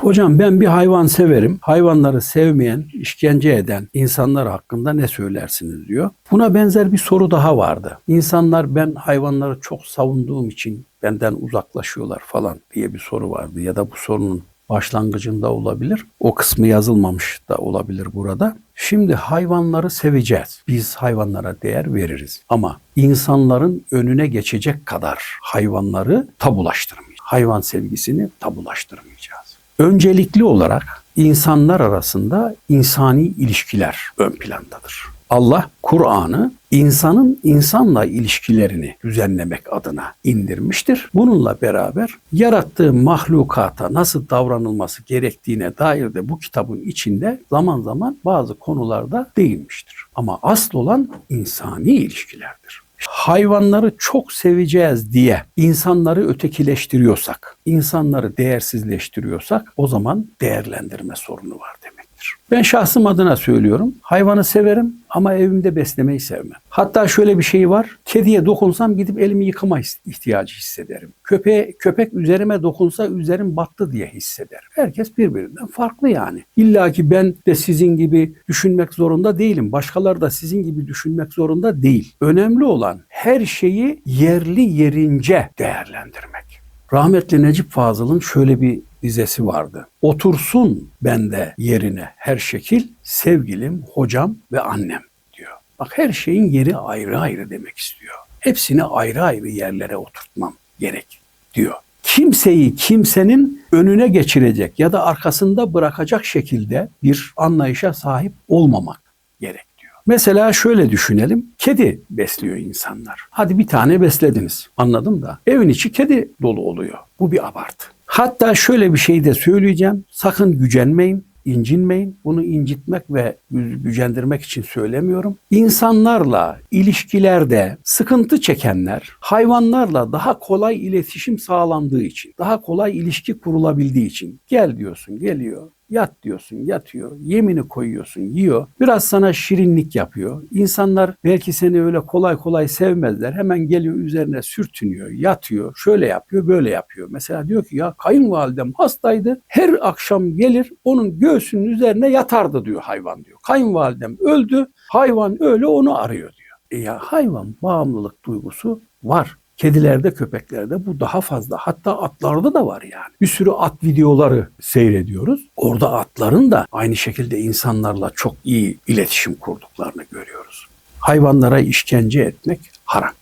Hocam ben bir hayvan severim. Hayvanları sevmeyen, işkence eden insanlar hakkında ne söylersiniz diyor. Buna benzer bir soru daha vardı. İnsanlar ben hayvanları çok savunduğum için benden uzaklaşıyorlar falan diye bir soru vardı. Ya da bu sorunun başlangıcında olabilir. O kısmı yazılmamış da olabilir burada. Şimdi hayvanları seveceğiz. Biz hayvanlara değer veririz. Ama insanların önüne geçecek kadar hayvanları tabulaştırmayacağız. Hayvan sevgisini tabulaştırmayacağız. Öncelikli olarak insanlar arasında insani ilişkiler ön plandadır. Allah Kur'an'ı insanın insanla ilişkilerini düzenlemek adına indirmiştir. Bununla beraber yarattığı mahlukata nasıl davranılması gerektiğine dair de bu kitabın içinde zaman zaman bazı konularda değinmiştir. Ama asıl olan insani ilişkilerdir. Hayvanları çok seveceğiz diye insanları ötekileştiriyorsak, insanları değersizleştiriyorsak o zaman değerlendirme sorunu var demektir. Ben şahsım adına söylüyorum. Hayvanı severim ama evimde beslemeyi sevmem. Hatta şöyle bir şey var. Kediye dokunsam gidip elimi yıkama ihtiyacı hissederim. Köpeğe, köpek üzerime dokunsa üzerim battı diye hissederim. Herkes birbirinden farklı yani. İlla ki ben de sizin gibi düşünmek zorunda değilim. Başkaları da sizin gibi düşünmek zorunda değil. Önemli olan her şeyi yerli yerince değerlendirmek. Rahmetli Necip Fazıl'ın şöyle bir dizesi vardı. Otursun bende yerine her şekil sevgilim, hocam ve annem diyor. Bak her şeyin yeri ayrı ayrı demek istiyor. Hepsini ayrı ayrı yerlere oturtmam gerek diyor. Kimseyi kimsenin önüne geçirecek ya da arkasında bırakacak şekilde bir anlayışa sahip olmamak gerek. Mesela şöyle düşünelim. Kedi besliyor insanlar. Hadi bir tane beslediniz. Anladım da. Evin içi kedi dolu oluyor. Bu bir abartı. Hatta şöyle bir şey de söyleyeceğim. Sakın gücenmeyin, incinmeyin. Bunu incitmek ve gücendirmek için söylemiyorum. İnsanlarla ilişkilerde sıkıntı çekenler hayvanlarla daha kolay iletişim sağlandığı için, daha kolay ilişki kurulabildiği için gel diyorsun, geliyor. Yat diyorsun, yatıyor. Yemini koyuyorsun, yiyor. Biraz sana şirinlik yapıyor. İnsanlar belki seni öyle kolay kolay sevmezler. Hemen geliyor üzerine sürtünüyor, yatıyor. Şöyle yapıyor, böyle yapıyor. Mesela diyor ki ya kayınvalidem hastaydı. Her akşam gelir onun göğsünün üzerine yatardı diyor hayvan diyor. Kayınvalidem öldü. Hayvan öyle onu arıyor diyor. E ya hayvan bağımlılık duygusu var. Kedilerde, köpeklerde bu daha fazla. Hatta atlarda da var yani. Bir sürü at videoları seyrediyoruz. Orada atların da aynı şekilde insanlarla çok iyi iletişim kurduklarını görüyoruz. Hayvanlara işkence etmek haram.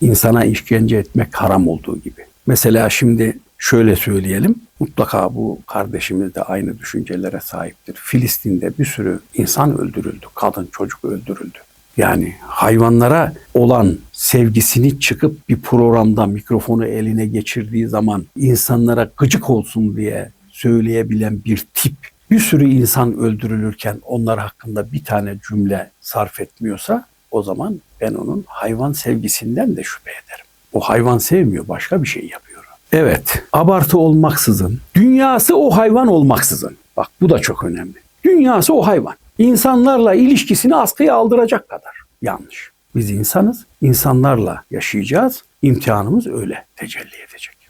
İnsana işkence etmek haram olduğu gibi. Mesela şimdi şöyle söyleyelim. Mutlaka bu kardeşimiz de aynı düşüncelere sahiptir. Filistin'de bir sürü insan öldürüldü. Kadın, çocuk öldürüldü. Yani hayvanlara olan sevgisini çıkıp bir programda mikrofonu eline geçirdiği zaman insanlara gıcık olsun diye söyleyebilen bir tip bir sürü insan öldürülürken onlar hakkında bir tane cümle sarf etmiyorsa o zaman ben onun hayvan sevgisinden de şüphe ederim. O hayvan sevmiyor, başka bir şey yapıyor. Evet, abartı olmaksızın, dünyası o hayvan olmaksızın. Bak bu da çok önemli. Dünyası o hayvan insanlarla ilişkisini askıya aldıracak kadar yanlış. Biz insanız, insanlarla yaşayacağız. İmtihanımız öyle tecelli edecek.